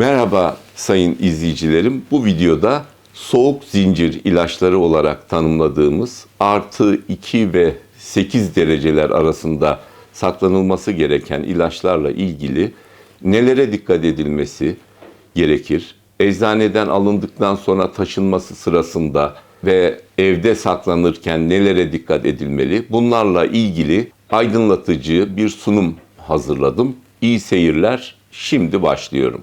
Merhaba sayın izleyicilerim. Bu videoda soğuk zincir ilaçları olarak tanımladığımız artı 2 ve 8 dereceler arasında saklanılması gereken ilaçlarla ilgili nelere dikkat edilmesi gerekir? Eczaneden alındıktan sonra taşınması sırasında ve evde saklanırken nelere dikkat edilmeli? Bunlarla ilgili aydınlatıcı bir sunum hazırladım. İyi seyirler. Şimdi başlıyorum.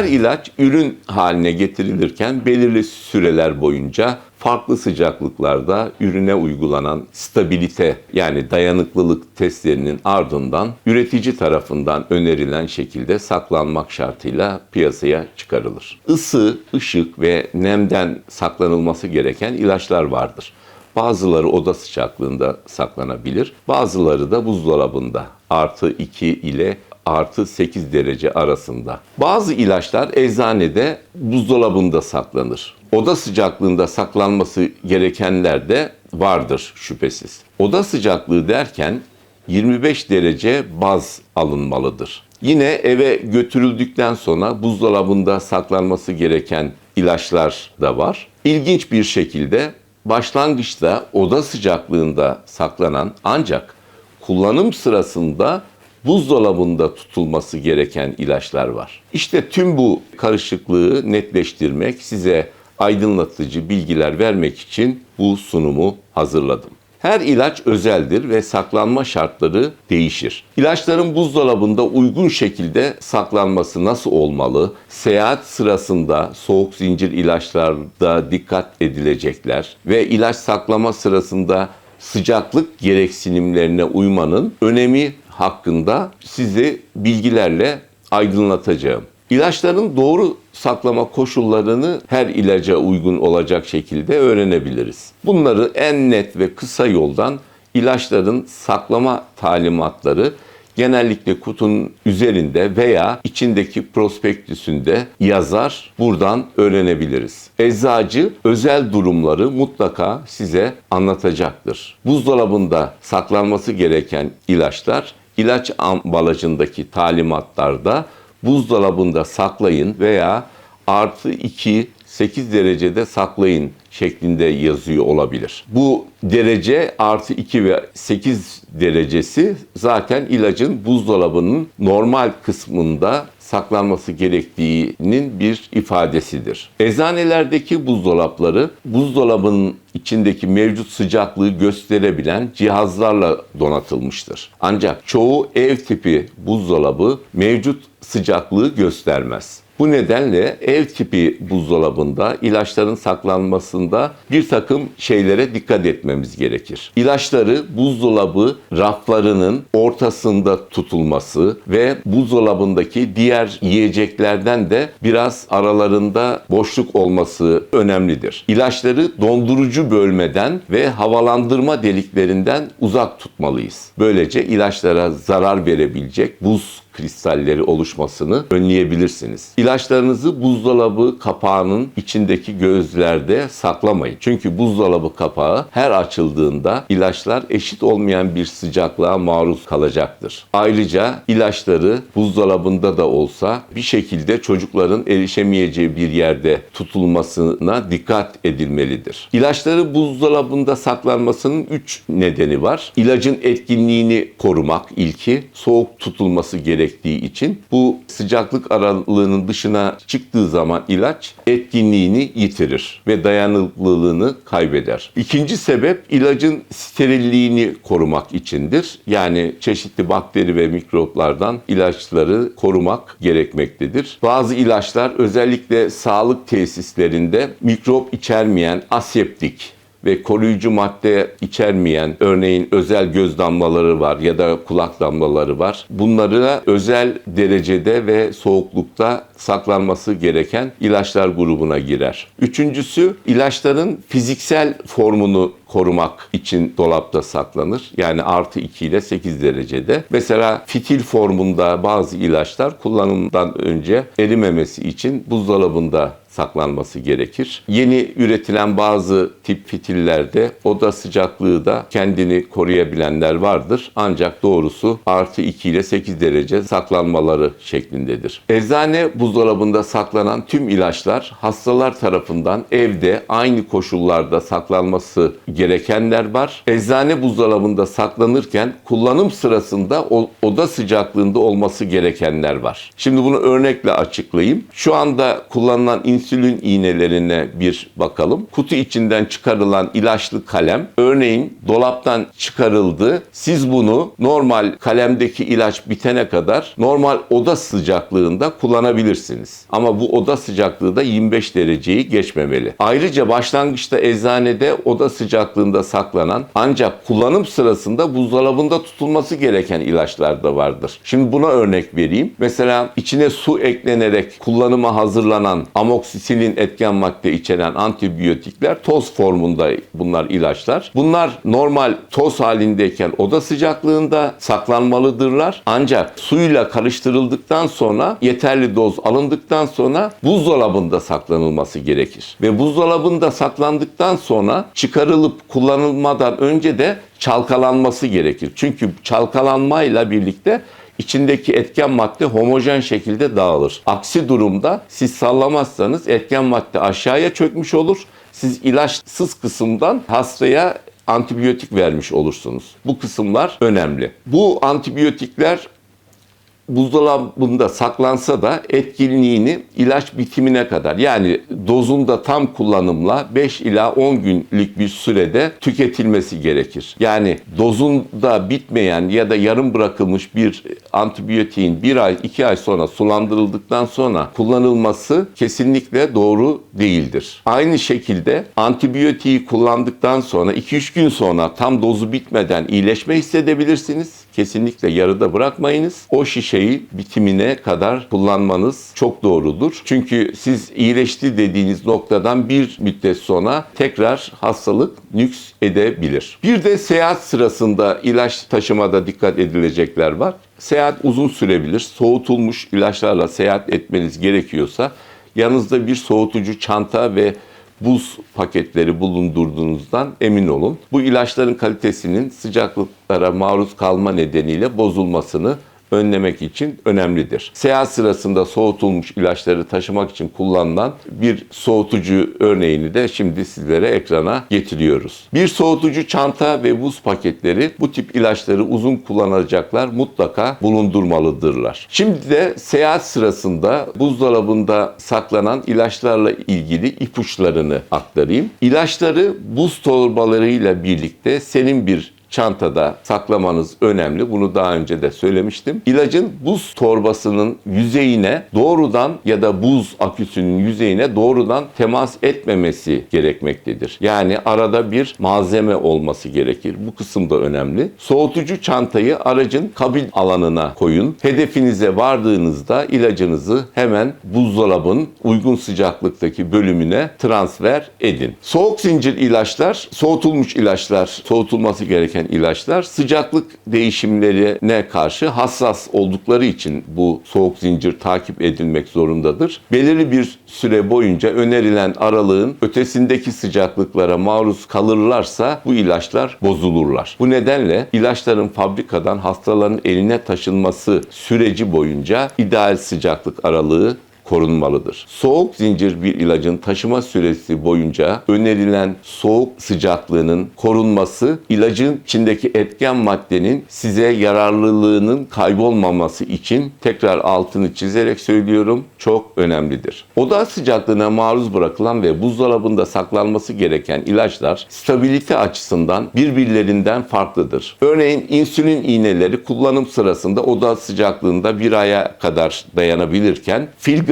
Her ilaç ürün haline getirilirken belirli süreler boyunca farklı sıcaklıklarda ürüne uygulanan stabilite yani dayanıklılık testlerinin ardından üretici tarafından önerilen şekilde saklanmak şartıyla piyasaya çıkarılır. Isı, ışık ve nemden saklanılması gereken ilaçlar vardır. Bazıları oda sıcaklığında saklanabilir, bazıları da buzdolabında artı 2 ile artı 8 derece arasında. Bazı ilaçlar eczanede buzdolabında saklanır. Oda sıcaklığında saklanması gerekenler de vardır şüphesiz. Oda sıcaklığı derken 25 derece baz alınmalıdır. Yine eve götürüldükten sonra buzdolabında saklanması gereken ilaçlar da var. İlginç bir şekilde başlangıçta oda sıcaklığında saklanan ancak kullanım sırasında buzdolabında tutulması gereken ilaçlar var. İşte tüm bu karışıklığı netleştirmek, size aydınlatıcı bilgiler vermek için bu sunumu hazırladım. Her ilaç özeldir ve saklanma şartları değişir. İlaçların buzdolabında uygun şekilde saklanması nasıl olmalı? Seyahat sırasında soğuk zincir ilaçlarda dikkat edilecekler ve ilaç saklama sırasında sıcaklık gereksinimlerine uymanın önemi hakkında sizi bilgilerle aydınlatacağım. İlaçların doğru saklama koşullarını her ilaca uygun olacak şekilde öğrenebiliriz. Bunları en net ve kısa yoldan ilaçların saklama talimatları genellikle kutunun üzerinde veya içindeki prospektüsünde yazar. Buradan öğrenebiliriz. Eczacı özel durumları mutlaka size anlatacaktır. Buzdolabında saklanması gereken ilaçlar ilaç ambalajındaki talimatlarda buzdolabında saklayın veya artı 2 8 derecede saklayın şeklinde yazıyor olabilir. Bu derece artı 2 ve 8 derecesi zaten ilacın buzdolabının normal kısmında saklanması gerektiğinin bir ifadesidir. Eczanelerdeki buzdolapları buzdolabının içindeki mevcut sıcaklığı gösterebilen cihazlarla donatılmıştır. Ancak çoğu ev tipi buzdolabı mevcut sıcaklığı göstermez. Bu nedenle ev tipi buzdolabında ilaçların saklanmasında bir takım şeylere dikkat etmemiz gerekir. İlaçları buzdolabı raflarının ortasında tutulması ve buzdolabındaki diğer yiyeceklerden de biraz aralarında boşluk olması önemlidir. İlaçları dondurucu bölmeden ve havalandırma deliklerinden uzak tutmalıyız. Böylece ilaçlara zarar verebilecek buz kristalleri oluşmasını önleyebilirsiniz. İlaçlarınızı buzdolabı kapağının içindeki gözlerde saklamayın. Çünkü buzdolabı kapağı her açıldığında ilaçlar eşit olmayan bir sıcaklığa maruz kalacaktır. Ayrıca ilaçları buzdolabında da olsa bir şekilde çocukların erişemeyeceği bir yerde tutulmasına dikkat edilmelidir. İlaçları buzdolabında saklanmasının 3 nedeni var. İlacın etkinliğini korumak ilki, soğuk tutulması gerekir gerektiği için bu sıcaklık aralığının dışına çıktığı zaman ilaç etkinliğini yitirir ve dayanıklılığını kaybeder. İkinci sebep ilacın sterilliğini korumak içindir. Yani çeşitli bakteri ve mikroplardan ilaçları korumak gerekmektedir. Bazı ilaçlar özellikle sağlık tesislerinde mikrop içermeyen aseptik ve koruyucu madde içermeyen örneğin özel göz damlaları var ya da kulak damlaları var. Bunları özel derecede ve soğuklukta saklanması gereken ilaçlar grubuna girer. Üçüncüsü ilaçların fiziksel formunu korumak için dolapta saklanır. Yani artı 2 ile 8 derecede. Mesela fitil formunda bazı ilaçlar kullanımdan önce erimemesi için buzdolabında saklanması gerekir. Yeni üretilen bazı tip fitillerde oda sıcaklığı da kendini koruyabilenler vardır. Ancak doğrusu artı 2 ile 8 derece saklanmaları şeklindedir. Eczane buzdolabında saklanan tüm ilaçlar hastalar tarafından evde aynı koşullarda saklanması gerekenler var. Eczane buzdolabında saklanırken kullanım sırasında oda sıcaklığında olması gerekenler var. Şimdi bunu örnekle açıklayayım. Şu anda kullanılan insülin iğnelerine bir bakalım. Kutu içinden çıkarılan ilaçlı kalem örneğin dolaptan çıkarıldı. Siz bunu normal kalemdeki ilaç bitene kadar normal oda sıcaklığında kullanabilirsiniz. Ama bu oda sıcaklığı da 25 dereceyi geçmemeli. Ayrıca başlangıçta eczanede oda sıcaklığında saklanan ancak kullanım sırasında buzdolabında tutulması gereken ilaçlar da vardır. Şimdi buna örnek vereyim. Mesela içine su eklenerek kullanıma hazırlanan amoksisilin etken madde içeren antibiyotikler toz formunda bunlar ilaçlar. Bunlar normal toz halindeyken oda sıcaklığında saklanmalıdırlar. Ancak suyla karıştırıldıktan sonra yeterli doz alındıktan sonra buzdolabında saklanılması gerekir. Ve buzdolabında saklandıktan sonra çıkarılıp kullanılmadan önce de çalkalanması gerekir. Çünkü çalkalanmayla birlikte içindeki etken madde homojen şekilde dağılır. Aksi durumda siz sallamazsanız etken madde aşağıya çökmüş olur. Siz ilaçsız kısımdan hastaya antibiyotik vermiş olursunuz. Bu kısımlar önemli. Bu antibiyotikler buzdolabında saklansa da etkinliğini ilaç bitimine kadar yani dozunda tam kullanımla 5 ila 10 günlük bir sürede tüketilmesi gerekir. Yani dozunda bitmeyen ya da yarım bırakılmış bir antibiyotiğin bir ay 2 ay sonra sulandırıldıktan sonra kullanılması kesinlikle doğru değildir. Aynı şekilde antibiyotiği kullandıktan sonra 2-3 gün sonra tam dozu bitmeden iyileşme hissedebilirsiniz. Kesinlikle yarıda bırakmayınız. O şişeyi bitimine kadar kullanmanız çok doğrudur. Çünkü siz iyileşti dediğiniz noktadan bir müddet sonra tekrar hastalık nüks edebilir. Bir de seyahat sırasında ilaç taşımada dikkat edilecekler var. Seyahat uzun sürebilir. Soğutulmuş ilaçlarla seyahat etmeniz gerekiyorsa yanınızda bir soğutucu çanta ve buz paketleri bulundurduğunuzdan emin olun. Bu ilaçların kalitesinin sıcaklıklara maruz kalma nedeniyle bozulmasını önlemek için önemlidir. Seyahat sırasında soğutulmuş ilaçları taşımak için kullanılan bir soğutucu örneğini de şimdi sizlere ekrana getiriyoruz. Bir soğutucu çanta ve buz paketleri bu tip ilaçları uzun kullanacaklar mutlaka bulundurmalıdırlar. Şimdi de seyahat sırasında buzdolabında saklanan ilaçlarla ilgili ipuçlarını aktarayım. İlaçları buz torbalarıyla birlikte senin bir çantada saklamanız önemli. Bunu daha önce de söylemiştim. İlacın buz torbasının yüzeyine doğrudan ya da buz aküsünün yüzeyine doğrudan temas etmemesi gerekmektedir. Yani arada bir malzeme olması gerekir. Bu kısım da önemli. Soğutucu çantayı aracın kabin alanına koyun. Hedefinize vardığınızda ilacınızı hemen buzdolabın uygun sıcaklıktaki bölümüne transfer edin. Soğuk zincir ilaçlar, soğutulmuş ilaçlar, soğutulması gereken ilaçlar sıcaklık değişimlerine karşı hassas oldukları için bu soğuk zincir takip edilmek zorundadır. Belirli bir süre boyunca önerilen aralığın ötesindeki sıcaklıklara maruz kalırlarsa bu ilaçlar bozulurlar. Bu nedenle ilaçların fabrikadan hastaların eline taşınması süreci boyunca ideal sıcaklık aralığı korunmalıdır. Soğuk zincir bir ilacın taşıma süresi boyunca önerilen soğuk sıcaklığının korunması ilacın içindeki etken maddenin size yararlılığının kaybolmaması için tekrar altını çizerek söylüyorum çok önemlidir. Oda sıcaklığına maruz bırakılan ve buzdolabında saklanması gereken ilaçlar stabilite açısından birbirlerinden farklıdır. Örneğin insülin iğneleri kullanım sırasında oda sıcaklığında bir aya kadar dayanabilirken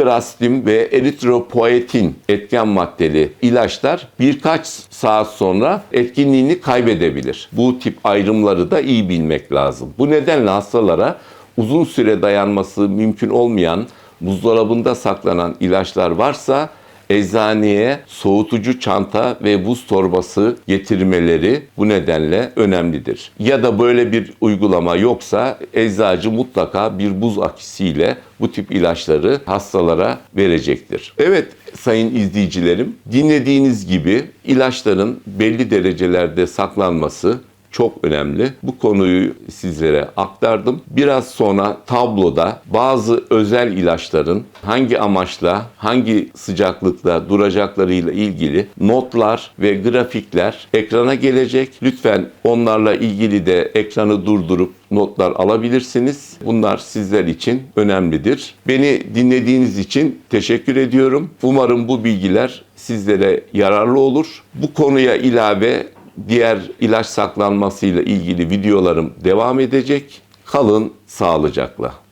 filgrastim ve eritropoetin etken maddeli ilaçlar birkaç saat sonra etkinliğini kaybedebilir. Bu tip ayrımları da iyi bilmek lazım. Bu nedenle hastalara uzun süre dayanması mümkün olmayan buzdolabında saklanan ilaçlar varsa eczaneye soğutucu çanta ve buz torbası getirmeleri bu nedenle önemlidir. Ya da böyle bir uygulama yoksa eczacı mutlaka bir buz akisiyle bu tip ilaçları hastalara verecektir. Evet sayın izleyicilerim dinlediğiniz gibi ilaçların belli derecelerde saklanması çok önemli. Bu konuyu sizlere aktardım. Biraz sonra tabloda bazı özel ilaçların hangi amaçla, hangi sıcaklıkta duracaklarıyla ilgili notlar ve grafikler ekrana gelecek. Lütfen onlarla ilgili de ekranı durdurup notlar alabilirsiniz. Bunlar sizler için önemlidir. Beni dinlediğiniz için teşekkür ediyorum. Umarım bu bilgiler sizlere yararlı olur. Bu konuya ilave diğer ilaç saklanmasıyla ilgili videolarım devam edecek. Kalın sağlıcakla.